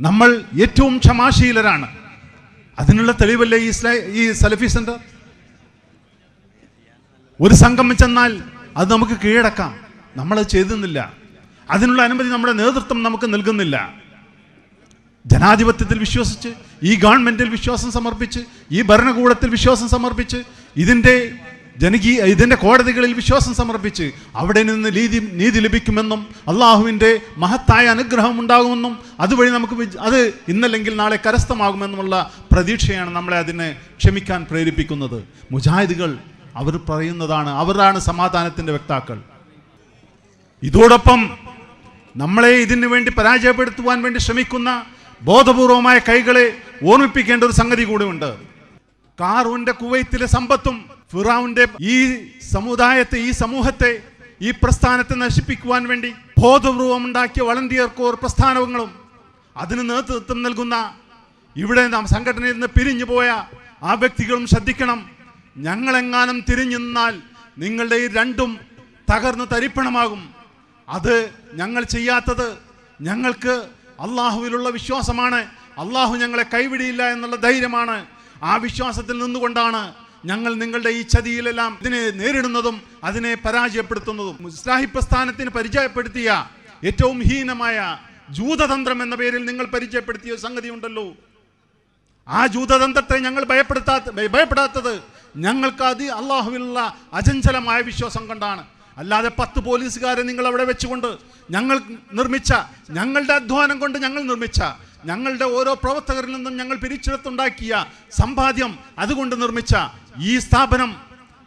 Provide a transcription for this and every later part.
നമ്മൾ ഏറ്റവും ക്ഷമാശീലരാണ്. അതിനുള്ള തെളിവല്ലേ ഈ ഈ സലഫി സെന്റർ? ഒരു സംഘം ചെന്നാൽ അത് നമുക്ക് കീഴടക്കാം. നമ്മളത് ചെയ്തുന്നില്ല. അതിനുള്ള അനുമതി നമ്മുടെ നേതൃത്വം നമുക്ക് നൽകുന്നില്ല. ജനാധിപത്യത്തിൽ വിശ്വസിച്ച് ഈ ഗവൺമെന്റിൽ വിശ്വാസം സമർപ്പിച്ച് ഈ ഭരണകൂടത്തിൽ വിശ്വാസം സമർപ്പിച്ച് ഇതിന്റെ ജനകീയ ഇതിന്റെ കോടതികളിൽ വിശ്വാസം സമർപ്പിച്ച് അവിടെ നിന്ന് നീതി നീതി ലഭിക്കുമെന്നും അള്ളാഹുവിന്റെ മഹത്തായ അനുഗ്രഹം ഉണ്ടാകുമെന്നും അതുവഴി നമുക്ക് അത് ഇന്നല്ലെങ്കിൽ നാളെ കരസ്ഥമാകുമെന്നുമുള്ള പ്രതീക്ഷയാണ് നമ്മളെ അതിനെ ക്ഷമിക്കാൻ പ്രേരിപ്പിക്കുന്നത്. മുജാഹിദുകൾ അവർ പറയുന്നതാണ് അവരാണ് സമാധാനത്തിന്റെ വ്യക്താക്കൾ. ഇതോടൊപ്പം നമ്മളെ ഇതിനു വേണ്ടി പരാജയപ്പെടുത്തുവാൻ വേണ്ടി ശ്രമിക്കുന്ന ബോധപൂർവമായ കൈകളെ ഓർമ്മിപ്പിക്കേണ്ട ഒരു സംഗതി കൂടിയുണ്ട്. കാറൂന്റെ കുവൈത്തിലെ സമ്പത്തും ഫിറാവുന്റെ ഈ സമുദായത്തെ ഈ സമൂഹത്തെ ഈ പ്രസ്ഥാനത്തെ നശിപ്പിക്കുവാൻ വേണ്ടി ബോധപൂർവം ഉണ്ടാക്കിയ വളണ്ടിയർ കോർ പ്രസ്ഥാനങ്ങളും അതിന് നേതൃത്വം നൽകുന്ന ഇവിടെ നാം സംഘടനയിൽ നിന്ന് പിരിഞ്ഞു പോയ ആ വ്യക്തികളും ശ്രദ്ധിക്കണം. ഞങ്ങളെങ്ങാനും തിരിഞ്ഞു നിന്നാൽ നിങ്ങളുടെ ഈ രണ്ടും തകർന്ന് തരിപ്പണമാകും. അത് ഞങ്ങൾ ചെയ്യാത്തത് ഞങ്ങൾക്ക് അള്ളാഹുവിലുള്ള വിശ്വാസമാണ്. അള്ളാഹു ഞങ്ങളെ കൈവിടിയില്ല എന്നുള്ള ധൈര്യമാണ്. ആ വിശ്വാസത്തിൽ നിന്നുകൊണ്ടാണ് ഞങ്ങൾ നിങ്ങളുടെ ഈ ചതിയിലെല്ലാം ഇതിനെ നേരിടുന്നതും അതിനെ പരാജയപ്പെടുത്തുന്നതും. ഇസ്ലാഹി പ്രസ്ഥാനത്തിന് പരിചയപ്പെടുത്തിയ ഏറ്റവും ഹീനമായ ജൂതതന്ത്രം എന്ന പേരിൽ നിങ്ങൾ പരിചയപ്പെടുത്തിയ സംഗതി ഉണ്ടല്ലോ. ആ ജൂതതന്ത്രത്തെ ഞങ്ങൾ ഭയപ്പെടുത്താത്ത ഭയപ്പെടാത്തത് ഞങ്ങൾക്ക് അത് അള്ളാഹുവിലുള്ള അചഞ്ചലമായ വിശ്വാസം കൊണ്ടാണ്. അല്ലാതെ പത്ത് പോലീസുകാരെ നിങ്ങൾ അവിടെ വെച്ചുകൊണ്ട് ഞങ്ങൾ നിർമ്മിച്ച ഞങ്ങളുടെ അധ്വാനം കൊണ്ട് ഞങ്ങൾ നിർമ്മിച്ച ഞങ്ങളുടെ ഓരോ പ്രവർത്തകരിൽ നിന്നും ഞങ്ങൾ പിരിച്ചെടുത്തുണ്ടാക്കിയ സമ്പാദ്യം അതുകൊണ്ട് നിർമ്മിച്ച ഈ സ്ഥാപനം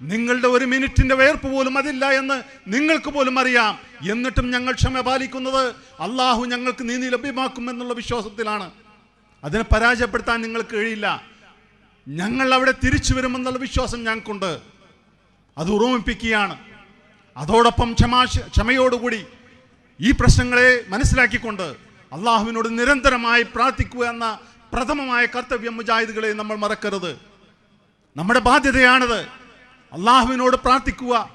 നിങ്ങളുടെ ഒരു മിനിറ്റിന്റെ വേർപ്പ് പോലും അതില്ല എന്ന് നിങ്ങൾക്ക് പോലും അറിയാം. എന്നിട്ടും ഞങ്ങൾ ക്ഷമ പാലിക്കുന്നത് അള്ളാഹു ഞങ്ങൾക്ക് നീതി ലഭ്യമാക്കും എന്നുള്ള വിശ്വാസത്തിലാണ്. അതിനെ പരാജയപ്പെടുത്താൻ നിങ്ങൾക്ക് കഴിയില്ല. ഞങ്ങൾ അവിടെ തിരിച്ചു വരുമെന്നുള്ള വിശ്വാസം ഞങ്ങൾക്കുണ്ട്. അത് ഉറമിപ്പിക്കുകയാണ്. അതോടൊപ്പം ക്ഷമാ ക്ഷമയോടുകൂടി ഈ പ്രശ്നങ്ങളെ മനസ്സിലാക്കിക്കൊണ്ട് അള്ളാഹുവിനോട് നിരന്തരമായി പ്രാർത്ഥിക്കുക എന്ന പ്രഥമമായ കർത്തവ്യം മുജാഹിദുകളെ നമ്മൾ മറക്കരുത്. നമ്മുടെ ബാധ്യതയാണത് അള്ളാഹുവിനോട് പ്രാർത്ഥിക്കുക.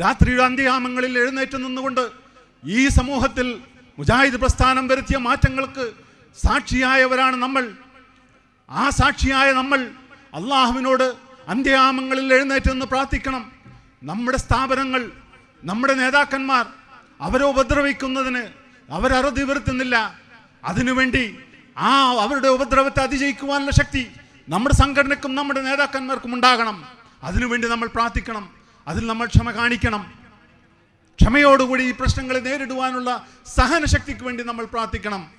രാത്രിയുടെ അന്ത്യയാമങ്ങളിൽ എഴുന്നേറ്റ് നിന്നുകൊണ്ട് ഈ സമൂഹത്തിൽ മുജാഹിദ് പ്രസ്ഥാനം വരുത്തിയ മാറ്റങ്ങൾക്ക് സാക്ഷിയായവരാണ് നമ്മൾ. ആ സാക്ഷിയായ നമ്മൾ അള്ളാഹുവിനോട് അന്ത്യയാമങ്ങളിൽ എഴുന്നേറ്റ് നിന്ന് പ്രാർത്ഥിക്കണം. നമ്മുടെ സ്ഥാപനങ്ങൾ നമ്മുടെ നേതാക്കന്മാർ അവരെ ഉപദ്രവിക്കുന്നതിന് അവരറുതി വരുത്തുന്നില്ല അതിനുവേണ്ടി ആ അവരുടെ ഉപദ്രവത്തെ അതിജയിക്കുവാനുള്ള ശക്തി നമ്മുടെ സംഘടനക്കും നമ്മുടെ നേതാക്കന്മാർക്കും ഉണ്ടാകണം. അതിനുവേണ്ടി നമ്മൾ പ്രാർത്ഥിക്കണം. അതിൽ നമ്മൾ ക്ഷമ കാണിക്കണം. ക്ഷമയോടുകൂടി ഈ പ്രശ്നങ്ങളെ നേരിടുവാനുള്ള സഹനശക്തിക്ക് വേണ്ടി നമ്മൾ പ്രാർത്ഥിക്കണം.